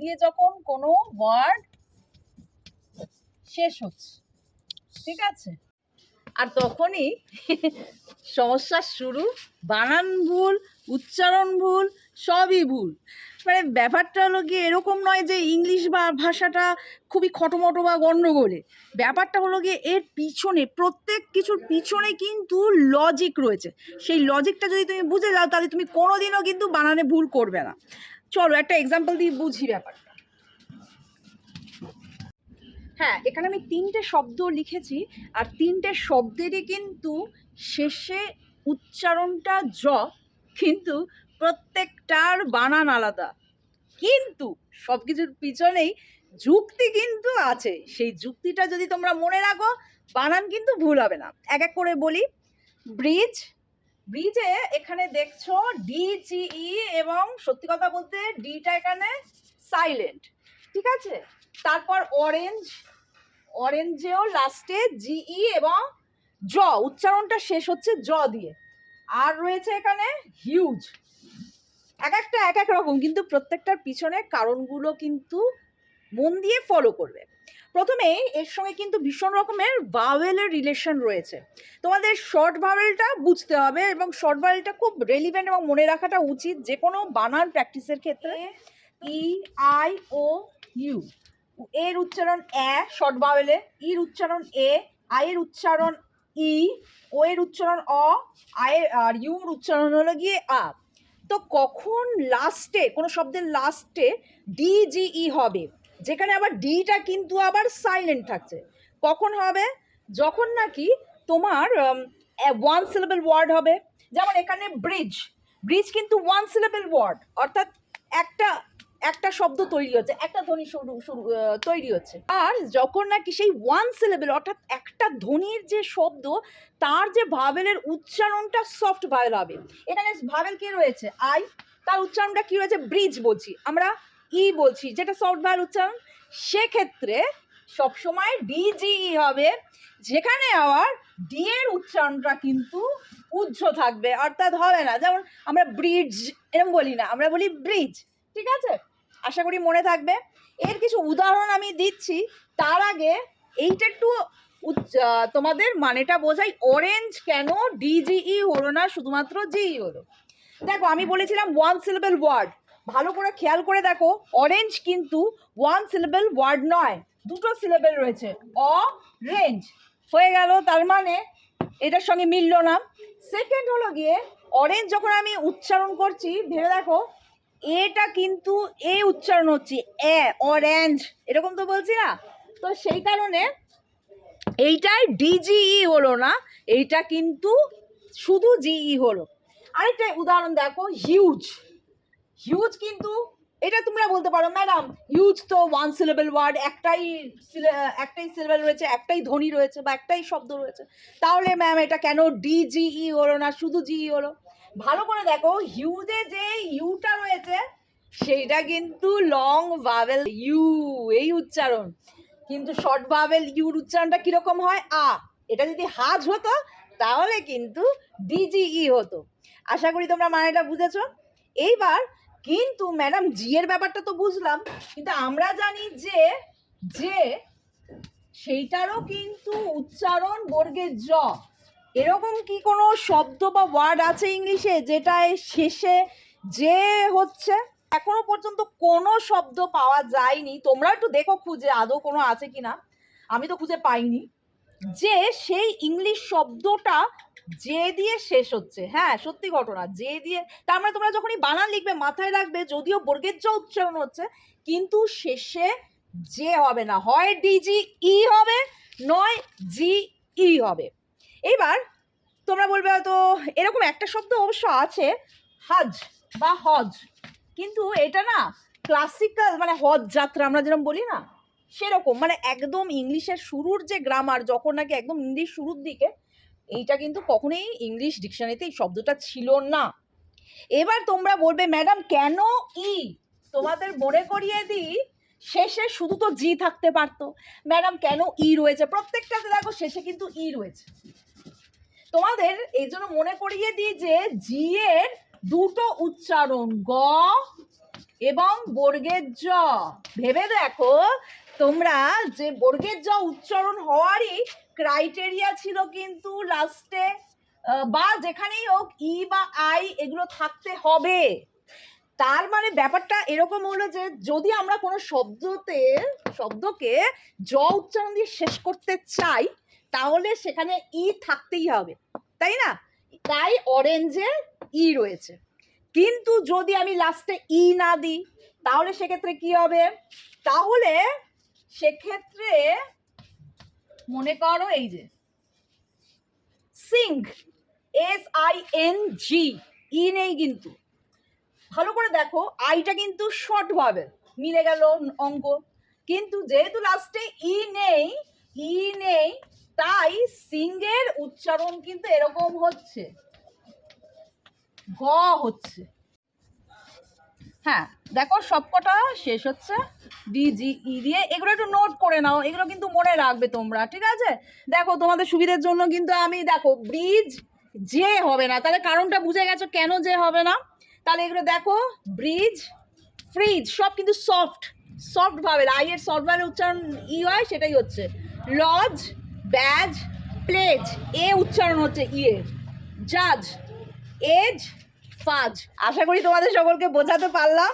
দিয়ে যখন কোনো ওয়ার্ড শেষ হচ্ছে, ঠিক আছে? আর তখনই সমস্যা শুরু, বানান ভুল, উচ্চারণ ভুল, সবই ভুল। মানে ব্যাপারটা হলো গিয়ে এরকম নয় যে ইংলিশ বা ভাষাটা খুবই খটোমটো বা গণ্ডগোলে। ব্যাপারটা হলো গিয়ে এর পিছনে, প্রত্যেক কিছুর পিছনে কিন্তু লজিক রয়েছে। সেই লজিকটা যদি তুমি বুঝে যাও, তাহলে তুমি কোনোদিনও কিন্তু বানানে ভুল করবে না। চলো, একটা এক্সাম্পল দিয়ে বুঝি ব্যাপারটা। হ্যাঁ এখানে আমি তিনটে শব্দ লিখেছি, আর তিনটে শব্দেরই কিন্তু শেষে উচ্চারণটা জ, কিন্তু প্রত্যেকটার বানান আলাদা। কিন্তু সব কিছুর পিছনেই যুক্তি কিন্তু আছে। সেই যুক্তিটা যদি তোমরা মনে রাখো, বানান কিন্তু ভুল হবে না। এক এক করে বলি, ব্রিজ ব্রিজে এখানে দেখছ ডি জি এবং সত্যি কথা বলতে ডিটা এখানে সাইলেন্ট, ঠিক আছে? তারপর অরেঞ্জ, অরেঞ্জেও লাস্টে জিই এবং জ, উচ্চারণটা শেষ হচ্ছে জ দিয়ে। আর রয়েছে এখানে হিউজ। এক একটা, এক এক রকম, কিন্তু প্রত্যেকটার পিছনে কারণগুলো কিন্তু মন দিয়ে ফলো করবে। প্রথমে এর সঙ্গে কিন্তু ভীষণ রকমের ভাওয়েলের রিলেশন রয়েছে। তোমাদের শর্ট ভাওয়েলটা বুঝতে হবে এবং শর্ট ভাওয়েলটা খুব রেলিভেন্ট এবং মনে রাখাটা উচিত যে কোনো বানান প্র্যাকটিসের ক্ষেত্রে। ই আই ও ইউ এর উচ্চারণ এ শর্ট ভাওয়েলে ইর উচ্চারণ এ আয়ের উচ্চারণ ই ও এর উচ্চারণ অ আয়ের আর ইউর উচ্চারণ হলো গিয়ে আ তো কখন লাস্টে কোনো শব্দের লাস্টে ডি জি ই হবে? যেখানে আবার ডিটা কিন্তু আবার সাইলেন্ট থাকছে। কখন হবে? যখন নাকি তোমার ওয়ান সিলেবল ওয়ার্ড হবে। যেমন এখানে ব্রিজ ব্রিজ কিন্তু ওয়ান সিলেবল ওয়ার্ড অর্থাৎ একটা একটা শব্দ তৈরি হচ্ছে, একটা ধ্বনি শুরু শুরু তৈরি হচ্ছে। আর যখন নাকি সেই ওয়ান সিলেবেল অর্থাৎ একটা ধ্বনির যে শব্দ, তার যে ভাবেলের উচ্চারণটা সফট ভাবেল হবে। এখানে ভাবেল কি রয়েছে? আই তার উচ্চারণটা কি রয়েছে? ব্রিজ বলছি। আমরা ই বলছি, যেটা সফট ভাবেল উচ্চারণ, সেক্ষেত্রে সবসময় ডিজিই হবে, যেখানে আবার ডি এর উচ্চারণটা কিন্তু উজ্জ্ব থাকবে, অর্থাৎ হবে না। যেমন আমরা ব্রিজ এরকম বলি না, আমরা বলি ব্রিজ ঠিক আছে? আশা করি মনে থাকবে। এর কিছু উদাহরণ আমি দিচ্ছি, তার আগে এইটা একটু তোমাদের মানেটা বোঝাই অরেঞ্জ কেন ডিজিই হলো না, শুধুমাত্র জিই হলো? দেখো, আমি বলেছিলাম ওয়ান সিলেবল ওয়ার্ড ভালো করে খেয়াল করে দেখো অরেঞ্জ কিন্তু ওয়ান সিলেবেল ওয়ার্ড নয়, দুটো সিলেবেল রয়েছে অ রেঞ্জ হয়ে গেল, তার মানে এটার সঙ্গে মিললো না। সেকেন্ড হলো গিয়ে অরেঞ্জ যখন আমি উচ্চারণ করছি, ভেবে দেখো, এটা কিন্তু এ উচ্চারণ হচ্ছে, এ অরেঞ্জ এরকম তো বলছি না? তো সেই কারণে এইটাই ডিজিই হলো না, এইটা কিন্তু শুধু জিই হলো। আরেকটা উদাহরণ দেখো হিউজ হিউজ কিন্তু, এটা তোমরা বলতে পারো ম্যাডাম হিউজ তো ওয়ান সিলেবল ওয়ার্ড একটাই একটাই সিলেবল রয়েছে, একটাই ধ্বনি রয়েছে বা একটাই শব্দ রয়েছে। তাহলে ম্যাম এটা কেন ডিজিই হলো না, শুধু জিই হলো? ভালো করে দেখো হিউজে যে ইউটা রয়েছে সেইটা কিন্তু লং ভাবেল ইউ এই উচ্চারণ। কিন্তু শর্ট ভাবেল ইউর উচ্চারণটা কীরকম হয়? আ। এটা যদি হাজ হতো, তাহলে কিন্তু ডিজিই হতো। আশা করি তোমরা মানেটা বুঝেছ। এইবার কিন্তু ম্যাডাম, জি এর ব্যাপারটা তো বুঝলাম, কিন্তু আমরা জানি যে যে সেইটারও কিন্তু উচ্চারণ বর্গের জ। এরকম কি কোনো শব্দ বা ওয়ার্ড আছে ইংলিশে যেটায় শেষে যে হচ্ছে? এখনও পর্যন্ত কোনো শব্দ পাওয়া যায়নি। তোমরা একটু দেখো খুঁজে, আদৌ কোনো আছে কিনা? আমি তো খুঁজে পাইনি। যে সেই ইংলিশ শব্দটা যে দিয়ে শেষ হচ্ছে হ্যাঁ সত্যি ঘটনা, যে দিয়ে, তার মানে তোমরা যখনই বানান লিখবে, মাথায় রাখবে, যদিও বর্গের জ উচ্চারণ হচ্ছে, কিন্তু শেষে যে হবে না, হয় ডিজি ই হবে, নয় জি ই হবে। এবার তোমরা বলবে হয়তো এরকম একটা শব্দ অবশ্য আছে, হজ বা হজ, কিন্তু এটা না ক্লাসিক্যাল মানে হজ যাত্রা আমরা যেরকম বলি না, সেরকম মানে একদম ইংলিশের শুরুর যে গ্রামার যখন নাকি একদম ইংলিশ শুরুর দিকে এইটা কিন্তু কখনোই ইংলিশ ডিকশনারিতে এই শব্দটা ছিল না। এবার তোমরা বলবে, ম্যাডাম, কেন ই? তোমাদের মনে করিয়ে দিই, শেষে শুধু তো জি থাকতে পারতো। ম্যাডাম, কেন ই রয়েছে? প্রত্যেকটাতে দেখো শেষে কিন্তু ই রয়েছে। তোমাদের এই জন্য মনে করিয়ে দিই যে, জি এর দুটো উচ্চারণ গ এবং বর্গের জ। ভেবে দেখো তোমরা যে বর্গের জ উচ্চারণ হওয়ারই ক্রাইটেরিয়া ছিল কিন্তু লাস্টে বা যেখানেই হোক ই বা আই এগুলো থাকতে হবে। তার মানে ব্যাপারটা এরকম হলো যে যদি আমরা কোনো শব্দতে, শব্দকে জ উচ্চারণ দিয়ে শেষ করতে চাই, তাহলে সেখানে ই থাকতেই হবে, তাই না? তাই অরেঞ্জে ই রয়েছে। কিন্তু যদি আমি লাস্টে ই না দিই, তাহলে সেক্ষেত্রে কি হবে? তাহলে সেক্ষেত্রে মনে করো এই যে sink S I N G E নেই কিন্তু। ভালো করে দেখো আইটা কিন্তু শর্ট ভাবে, মিলে গেল অঙ্ক। কিন্তু যেহেতু লাস্টে ই নেই ই নেই, তাই সিঙ্গের উচ্চারণ কিন্তু এরকম হচ্ছে, গ হচ্ছে। হ্যাঁ দেখো সবকটা শেষ হচ্ছে ডিজি ই দিয়ে। এগুলো একটু নোট করে নাও, এগুলো কিন্তু মনে রাখবে তোমরা, ঠিক আছে? দেখো, তোমাদের সুবিধার জন্য কিন্তু আমি, দেখো ব্রিজ যে হবে না। তাহলে কারণটা বুঝে গেছো কেন যে হবে না? তাহলে এগুলো দেখো ব্রিজ ফ্রিজ সব কিন্তু সফট সফট ভাবে আইয়ের সফট ভাবে উচ্চারণ ই হয়, সেটাই হচ্ছে। লজ ব্যাজ প্লেজ এ উচ্চারণ হচ্ছে ইয়ে জাজ এজ ফাজ আশা করি তোমাদের সকলকে বোঝাতে পারলাম।